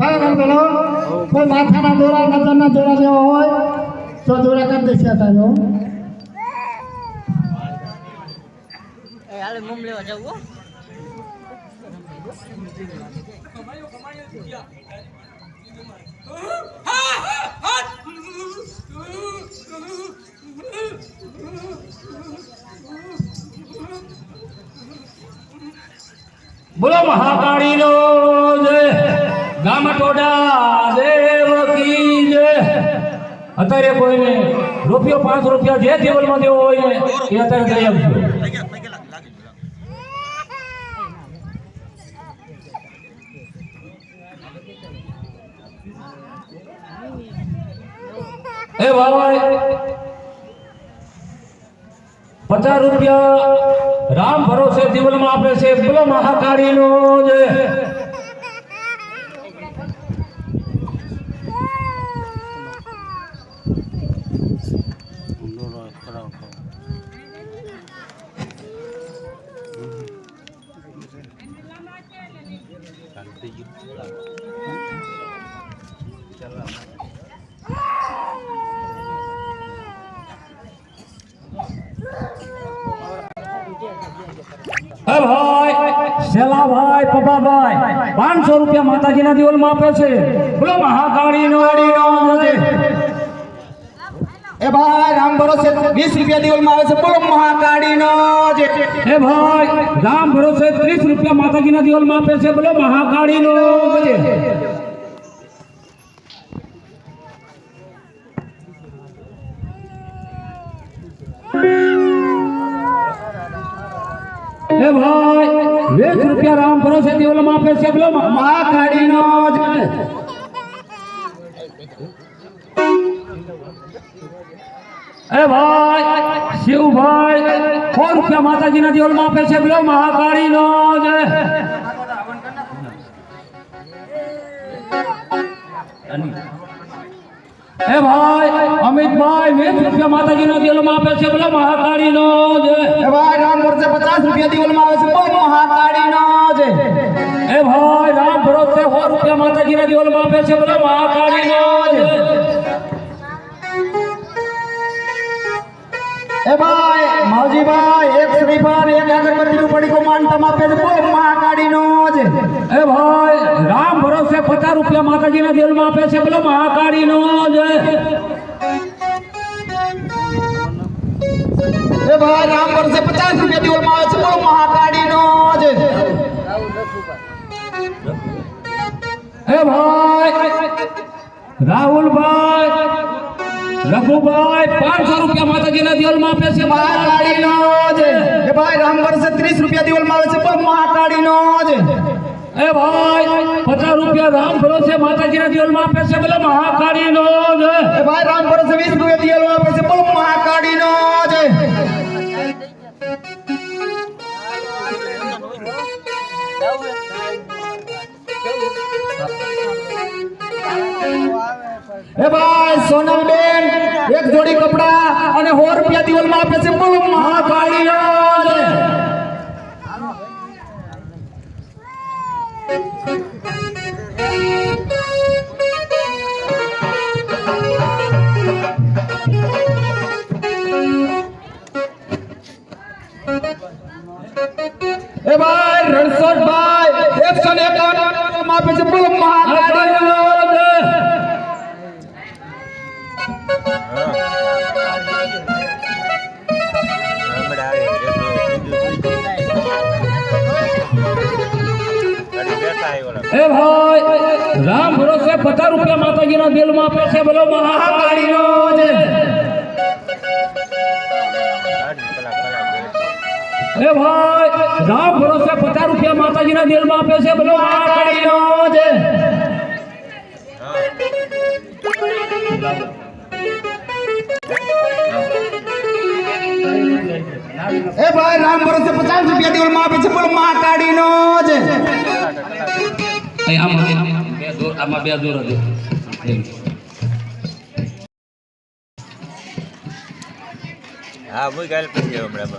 હા બોલો કોઈ માથાના દોરા નજરના દોરા જેવા હોય તો દોરા કરી દેશે તારો હાલે મમ લેવા હા, હો. બોલો મહાકાળી નો જય ગામટોડા દેવ કી જય. અત્યારે કોઈને રૂપિયો પાંચ રૂપિયા જે ટેબલમાં દેવો હોય ને, એ અત્યારે દઈ આપજો. એ ભાઈ પચાસ રૂપિયા રામ ભરોસે દિવલમાં આપે છે બોલો મહાકાળી નો જય હે ભાઈ શેલા ભાઈ પપ્પાભાઈ પાંચસો રૂપિયા માતાજીના દિવલમાં આપે છે. બોલો મહાકાળી નો એ ભાઈ રામ ભરોસે વીસ રૂપિયા દિવલમાં આવે છે. બોલો મહાકાળી નો એ ભાઈ રામ ભરોસે ત્રીસ રૂપિયા માતાજીના દિવલમાં આપે છે. બોલો મહાકાળી નો હે ભાઈ વીસ રૂપિયા રામ ભરોસે દિવલમાં માપે છે બોલો મહાકાળી નો જ. એ ભાઈ શિવભાઈ સો રૂપિયા માતાજીના દિવલમાં માપે છે બોલો મહાકાળી નો જય એ ભાઈ અમિતભાઈ વીસ રૂપિયા માતાજીના દિવલમાં માપે છે બોલો મહાકાળી નો જય એ ભાઈ રામ રૂપિયા દિવસમાં આવે છે. બોલો મહાકાળી નો જે એ ભાઈ રામ ભરોસે સો રૂપિયા માતાજીના દિવલમાં આપે છે બોલો મહાકાળી નો જય એ ભાઈ માવજીભાઈ એક શ્રીફળ એક અગરબત્તીનું પડીકો માનતા આપે છે બોલો મહાકાળી નો જે એ ભાઈ રામ ભરોસે પચાસ રૂપિયા માતાજીના દિવલમાં આપે છે બોલો મહાકાળી નો જય એ ભાઈ રામ વર્ષે પચાસ રૂપિયા આવે છે બોલો મહાકાળી નો જે. હે ભાઈ રાહુલભાઈ રઘુભાઈ પાંચસો રૂપિયા માતાજીના દિવલમાં આપે છે મહાકાળી. નો જ. એ ભાઈ રામ વર્ષે ત્રીસ રૂપિયા દિવલમાં આવે છે બોલો મહાકાળી નો જ. એ ભાઈ પચાસ રૂપિયા રામ ભરોસે માતાજીના દિવલમાં આપે છે બોલો મહાકાળી નો જ. એ ભાઈ રામ ભરોસે વીસ રૂપિયા દિવલમાં આપે છે બોલો એ ભાઈ સોનલબેન એક જોડી કપડા અને સો રૂપિયા દિવસમાં આપે છે. બોલો મહાકાળી હે ભાઈ, રામ ભરોસે પચાસ રૂપિયા માતાજીના દિલમાં આપે છે, બોલો મહાકાળી નો જય હે ભાઈ, રામ ભરોસે પચાસ રૂપિયા માતાજીના દિલમાં આપે છે, બોલો મહાકાળી નો જય એ ભાઈ, રામ ભરોસે પચાસ રૂપિયા દિવસમાં આપે છે, બોલો મહાકાળી નો જય અહીં આમાં બે દોર આમાં બે દોર હતી. હા હું ગાલ પછી હમણાં